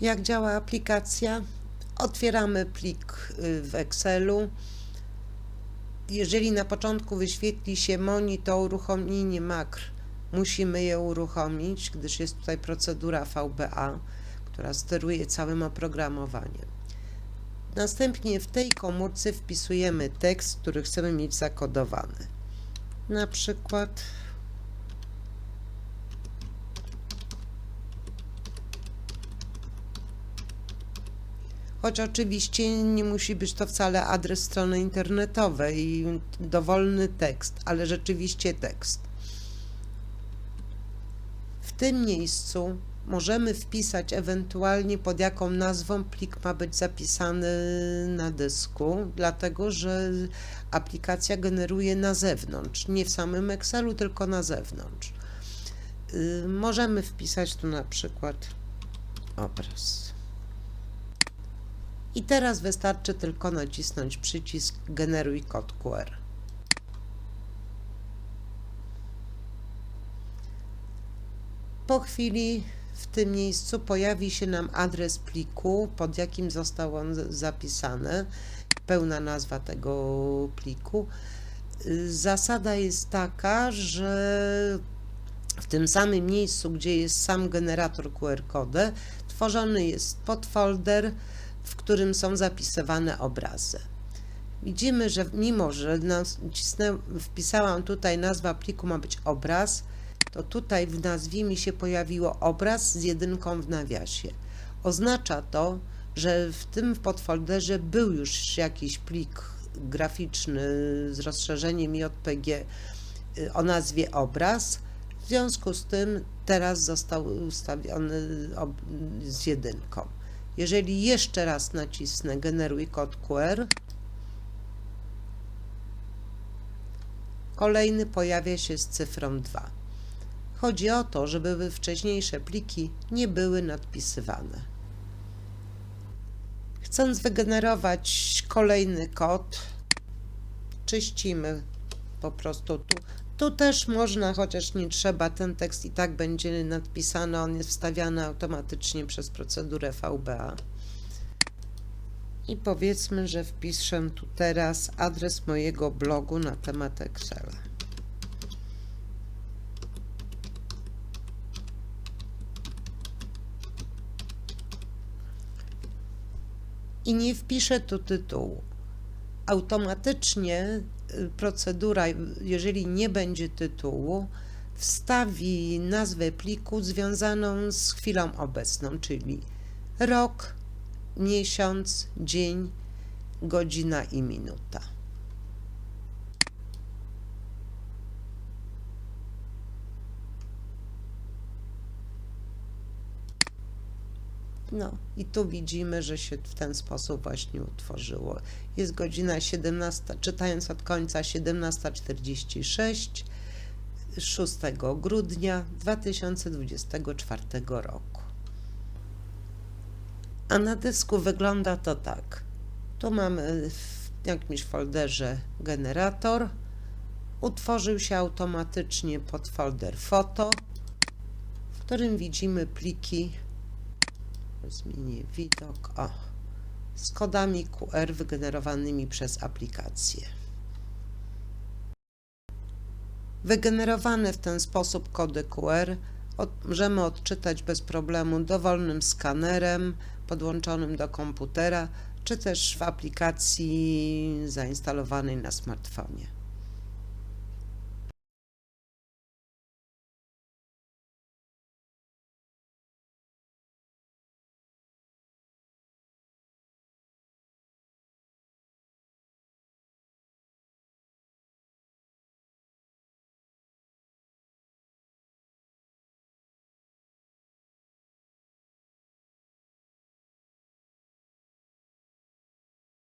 Jak działa aplikacja? Otwieramy plik y, w Excelu. Jeżeli na początku wyświetli się monitor uruchomienie makr, musimy je uruchomić, gdyż jest tutaj procedura VBA, która steruje całym oprogramowaniem. Następnie w tej komórce wpisujemy tekst, który chcemy mieć zakodowany. Na przykład Choć oczywiście nie musi być to wcale adres strony internetowej dowolny tekst, ale rzeczywiście tekst. W tym miejscu możemy wpisać ewentualnie pod jaką nazwą plik ma być zapisany na dysku, dlatego że aplikacja generuje na zewnątrz, nie w samym Excelu, tylko na zewnątrz. Y, Możemy wpisać tu na przykład obraz. I teraz wystarczy tylko nacisnąć przycisk Generuj kod QR. Po chwili w tym miejscu pojawi się nam adres pliku, pod jakim został on zapisany, pełna nazwa tego pliku. Zasada jest taka, że w tym samym miejscu, gdzie jest sam generator QR kody, tworzony jest podfolder, w którym są zapisywane obrazy. Widzimy, że mimo, że nacisnę, wpisałam tutaj nazwa pliku ma być obraz, to tutaj w nazwie mi się pojawiło obraz z jedynką w nawiasie. Oznacza to, że w tym podfolderze był już jakiś plik graficzny z rozszerzeniem JPG y, o nazwie obraz. W związku z tym teraz został ustawiony z jedynką. Jeżeli jeszcze raz nacisnę generuj kod QR, kolejny pojawia się z cyfrą 2. Chodzi o to, żeby wcześniejsze pliki nie były nadpisywane. Chcąc wygenerować kolejny kod, czyścimy po prostu tu. Tu też można, chociaż nie trzeba, ten tekst i tak będzie nadpisany, on jest wstawiany automatycznie przez procedurę VBA. I powiedzmy, że wpiszę tu teraz adres mojego blogu na temat Excela. I nie wpiszę tu tytułu. Automatycznie procedura, jeżeli nie będzie tytułu, wstawi nazwę pliku związaną z chwilą obecną, czyli rok, miesiąc, dzień, godzina i minuta. No i tu widzimy, że się w ten sposób właśnie utworzyło. Jest godzina 17, czytając od końca 17.46 6 grudnia 2024 roku. A na dysku wygląda to tak. Tu mamy w jakimś folderze generator. Utworzył się automatycznie podfolder foto, w którym widzimy pliki. Zmienię widok. O, z kodami QR wygenerowanymi przez aplikację. Wygenerowane w ten sposób kody QR możemy odczytać bez problemu dowolnym skanerem podłączonym do komputera, czy też w aplikacji zainstalowanej na smartfonie.